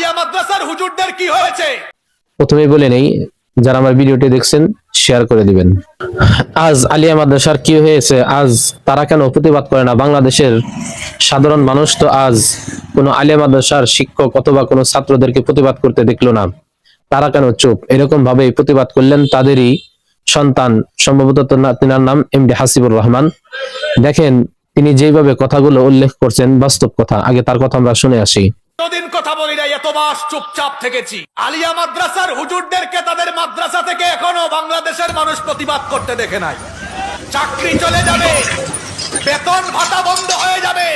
আলিয়া মাদ্রাসার হুজুরদের কি হয়েছে? প্রথমেই বলে নেই, যারা আমার ভিডিওটি দেখছেন শেয়ার করে দিবেন। আজ আলিয়া মাদ্রাসার কি হয়েছে? আজ তারা কেন প্রতিবাদ করে না? বাংলাদেশের সাধারণ মানুষ তো আজ কোনো আলিয়া মাদ্রাসার শিক্ষক অথবা কোনো ছাত্রদেরকে প্রতিবাদ করতে দেখল না। তারা কেন চুপ? এরকম ভাবে প্রতিবাদ করলেন তাদেরই সন্তান, সম্ভবত তিনার নাম এম ডি হাসিবুর রহমান। দেখেন, তিনি যেভাবে কথাগুলো উল্লেখ করছেন, বাস্তব কথা। আগে তার কথা আমরা শুনে আসি। এতদিন কথা বলি না এত মাস চুপচাপ থেকেছি। আলিয়া মাদ্রাসার হুজুরদেরকে তাদের মাদ্রাসা থেকে এখনও বাংলাদেশের মানুষ প্রতিবাদ করতে দেখে নাই। চাকরি চলে যাবে বেতন ভাতা বন্ধ হয়ে যাবে।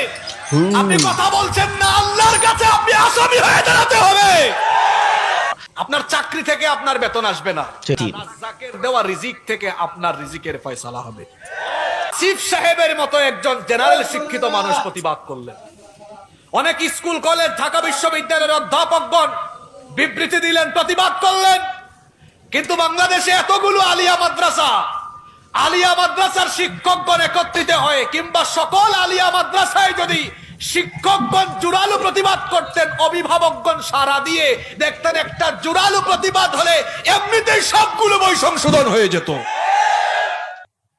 আপনি কথা বলছেন না আল্লাহর কাছে আপনি আসামি হয়ে দাঁড়াতে হবে। আপনার চাকরি থেকে আপনার বেতন আসবে না। দেওয়া রিজিক থেকে আপনার রিজিকের ফয়সালা হবে। চিফ সাহেবের মতো একজন জেনারেল শিক্ষিত মানুষ প্রতিবাদ করলেন। অনেক স্কুল, কলেজ, ঢাকা বিশ্ববিদ্যালয়ের অধ্যাপকগণ বিবৃতি দিলেন, প্রতিবাদ করলেন। কিন্তু বাংলাদেশে এতগুলো আলিয়া মাদ্রাসা, আলিয়া মাদ্রাসার শিক্ষকগণ একত্রিত হয়ে, কিংবা সকল আলিয়া মাদ্রাসায় যদি শিক্ষকগণ জোরালো প্রতিবাদ করতেন, অভিভাবকগণ সারা দিয়ে দেখতেন একটা জোরালো প্রতিবাদ হলে এমনিতেই সবগুলো বই সংশোধন হয়ে যেত।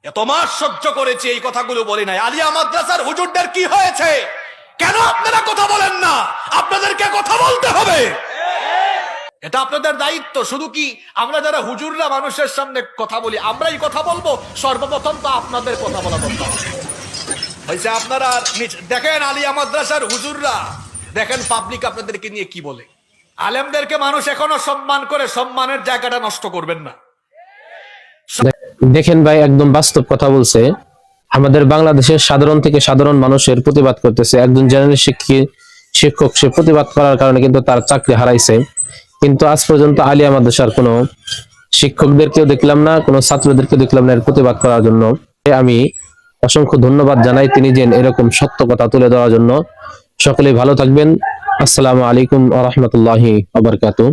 এত মাস সহ্য করেছি, এই কথাগুলো বলি নাই। আলিয়া মাদ্রাসার হুজুরদের কি হয়েছে? কেন আপনারা কথা বলেন না? আপনাদেরকে কথা বলতে হবে। এটা আপনাদের দায়িত্ব। শুধু কি আমরা যারা হুজুররা মানুষের সামনে কথা বলি, আমরাই কথা বলব? সর্বপ্রথম তো আপনাদের কথা বলা দরকার। হয়েছে আপনারা দেখেন আলিয়া মাদ্রাসার হুজুররা, দেখেন পাবলিক আপনাদেরকে নিয়ে কি বলে। আলেমদেরকে মানুষ এখনও সম্মান করে, সম্মানের জায়গাটা নষ্ট করবেন না। দেখেন ভাই, একদম বাস্তব কথা বলছে। আমাদের বাংলাদেশের সাধারণ থেকে সাধারণ মানুষের প্রতিবাদ করতেছে। একজন জেনারেল শিক্ষক, সে প্রতিবাদ করার কারণে কিন্তু তার চাকরি হারাইছে। কিন্তু আজ পর্যন্ত আলিয়া মাদ্রাসার কোনো শিক্ষকদেরকেও দেখলাম না, কোনো ছাত্রদেরকেও দেখলাম না এর প্রতিবাদ করার জন্য। আমি অসংখ্য ধন্যবাদ জানাই তিনি যে এরকম সত্য কথা তুলে ধরার জন্য। সকলেই ভালো থাকবেন। আসসালামু আলাইকুম আ রহমতুল্লাহি আবরকাতু